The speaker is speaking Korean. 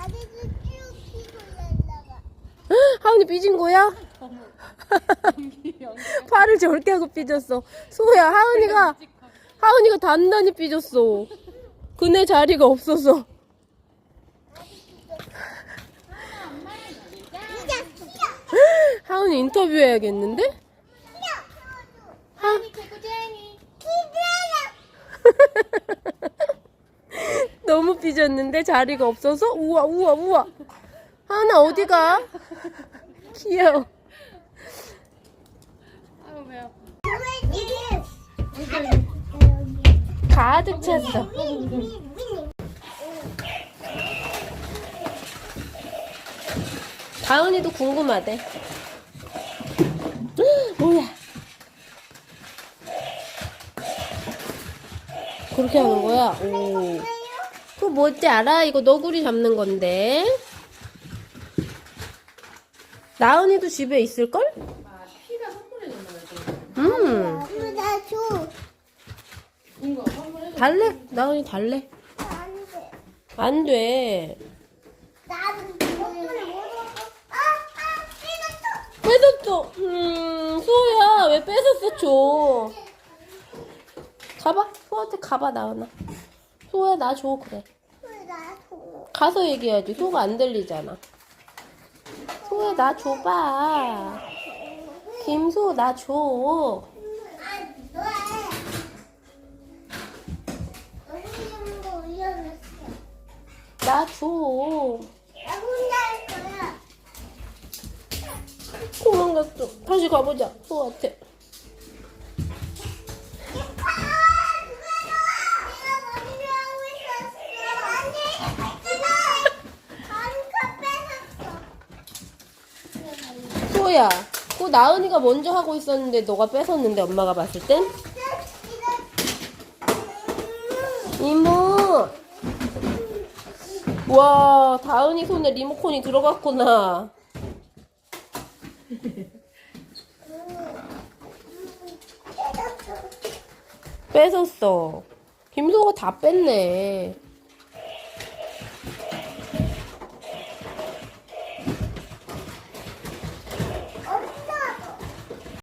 다리를 쭉 펴고 날라가. 하은이 삐진 거야? 팔을 저렇게 하고 삐졌어. 소야, 하은이가, 하은이가 단단히 삐졌어. 그네 자리가 없어서. 하은이 인터뷰해야겠는데? 키야. 하은이 개구쟁이. 기대야. 너무 삐졌는데 자리가 없어서? 우와, 우와, 우와. 하은아, 어디가? 귀여워. 아유 아파. 가득 찼어. 다은이도 궁금하대. 뭐야? 그렇게 하는 거야? 오. 그거 뭔지 알아? 이거 너구리 잡는 건데. 나은이도 집에 있을걸? 아 피가 선물해줬나 봐. 음. 달래? 나은이 달래? 안 돼. 안 돼. 뺏었어. 음, 소야, 왜 뺏었어, 줘. 가봐. 소한테 가봐, 나은아. 소야, 나 줘, 그래. 왜나 줘? 가서 얘기해야지. 소가 안 들리잖아. 소야, 나 줘봐. 김소, 나 줘. 아, 너 해. 너무 거 올려놨어. 나 줘. 나. 도망갔어. 다시 가보자, 소한테. 소야, 그 나은이가 먼저 하고 있었는데 너가 뺏었는데 엄마가 봤을 땐? 이모. 와, 다은이 손에 리모컨이 들어갔구나. 뺏었어. 김소가 다 뺐네.